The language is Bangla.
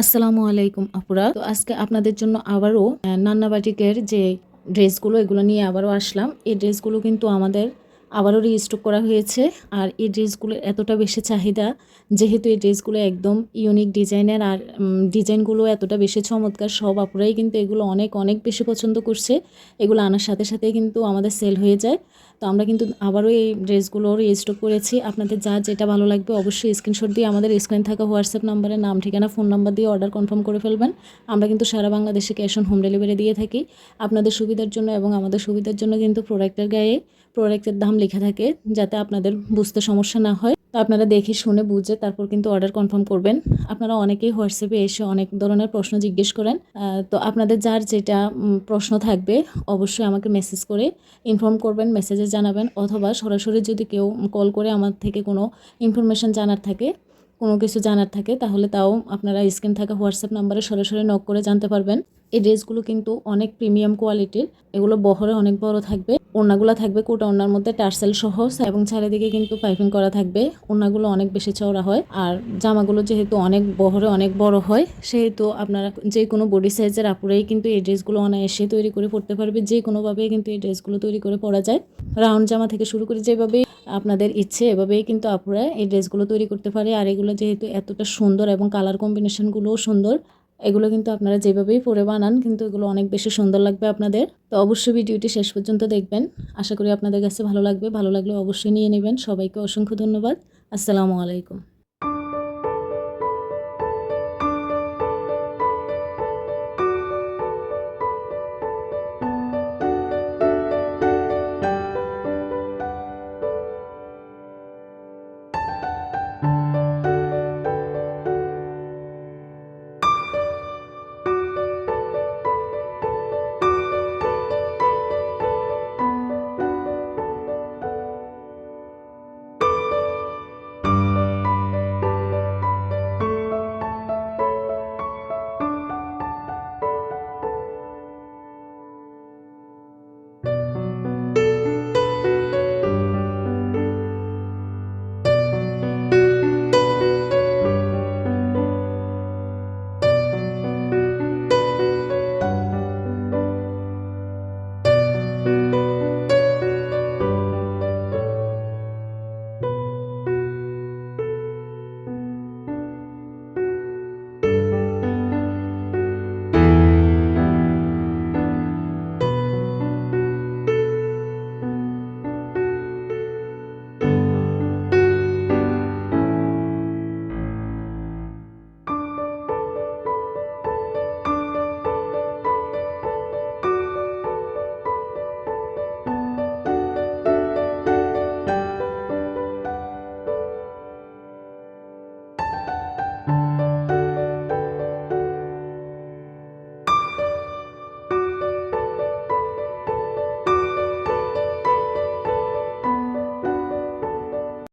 আসসালামু আলাইকুম, আপুরা। তো আজকে আপনাদের জন্য আবারও নান্নাবাটিকের নান্না বাটিকের যে ড্রেসগুলো, এগুলো নিয়ে আবারও আসলাম। এই ড্রেসগুলো কিন্তু আমাদের আবারও রিস্টক করা হয়েছে। আর এই ড্রেসগুলো এতটা বেশি চাহিদা, যেহেতু এই ড্রেসগুলো একদম ইউনিক ডিজাইনের আর ডিজাইনগুলো এতটা বেশি চমৎকার, সব আপুরাই কিন্তু এগুলো অনেক অনেক বেশি পছন্দ করছে। এগুলো আনার সাথে সাথে কিন্তু আমাদের সেল হয়ে যায়। তো আমরা কিন্তু আবারও এই ড্রেসগুলো রিস্টক করেছি। আপনাদের যা যেটা ভালো লাগবে অবশ্যই স্ক্রিনশট দিয়ে আমাদের স্ক্রিন থাকা হোয়াটসঅ্যাপ নাম্বারে নাম, ঠিকানা ফোন নাম্বার দিয়ে অর্ডার কনফার্ম করে ফেলবেন। আমরা কিন্তু সারা বাংলাদেশে ক্যাশ অন হোম ডেলিভারি দিয়ে থাকি। আপনাদের সুবিধার জন্য এবং আমাদের সুবিধার জন্য কিন্তু প্রোডাক্টের গায়ে প্রোডাক্টের দাম লেখা থাকে যাতে আপনাদের বুঝতে সমস্যা না হয়। তো আপনারা দেখে শুনে বুঝে তারপর কিন্তু অর্ডার কনফার্ম করবেন। আপনারা অনেকেই হোয়াটসঅ্যাপে এসে অনেক ধরনের প্রশ্ন জিজ্ঞেস করেন। তো আপনাদের যার যেটা প্রশ্ন থাকবে অবশ্যই আমাকে মেসেজ করে ইনফর্ম করবেন মেসেজে জানাবেন অথবা সরাসরি যদি কেউ কল করে আমার থেকে কোনো ইনফরমেশান জানার থাকে, কোনো কিছু জানার থাকে তাহলে তাও আপনারা স্ক্রিন থাকা হোয়াটসঅ্যাপ নাম্বারে সরাসরি নক করে জানতে পারবেন। এই ড্রেসগুলো কিন্তু অনেক প্রিমিয়াম কোয়ালিটির এগুলো বহরে অনেক বড় থাকবে। ওড়নাগুলো থাকবে, কোটা ওড়নার মধ্যে টার্সেল সহ এবং চারিদিকে কিন্তু পাইপিং করা থাকবে। ওড়নাগুলো অনেক বেশি চওড়া হয়, আর জামাগুলো যেহেতু অনেক বহরে, অনেক বড় হয়, সেহেতু আপনারা যে কোনো বডি সাইজের আপুরাই কিন্তু এই ড্রেসগুলো অনায়াসে তৈরি করে পড়তে পারবে। যে কোনোভাবে কিন্তু এই ড্রেসগুলো তৈরি করে পরা যায়। রাউন্ড জামা থেকে শুরু করে যেভাবে আপনাদের ইচ্ছে, এভাবেই কিন্তু আপুরা এই ড্রেসগুলো তৈরি করতে পারে। আর এগুলো যেহেতু এতটা সুন্দর এবং কালার কম্বিনেশনগুলোও সুন্দর এগুলো কিন্তু আপনারা যেভাবেই পরে বানান, কিন্তু এগুলো অনেক বেশি সুন্দর লাগবে আপনাদের। তো অবশ্যই ভিডিওটি শেষ পর্যন্ত দেখবেন। আশা করি আপনাদের কাছে ভালো লাগবে। ভালো লাগলে অবশ্যই নিয়ে নেবেন। সবাইকে অসংখ্য ধন্যবাদ। আসসালামু আলাইকুম।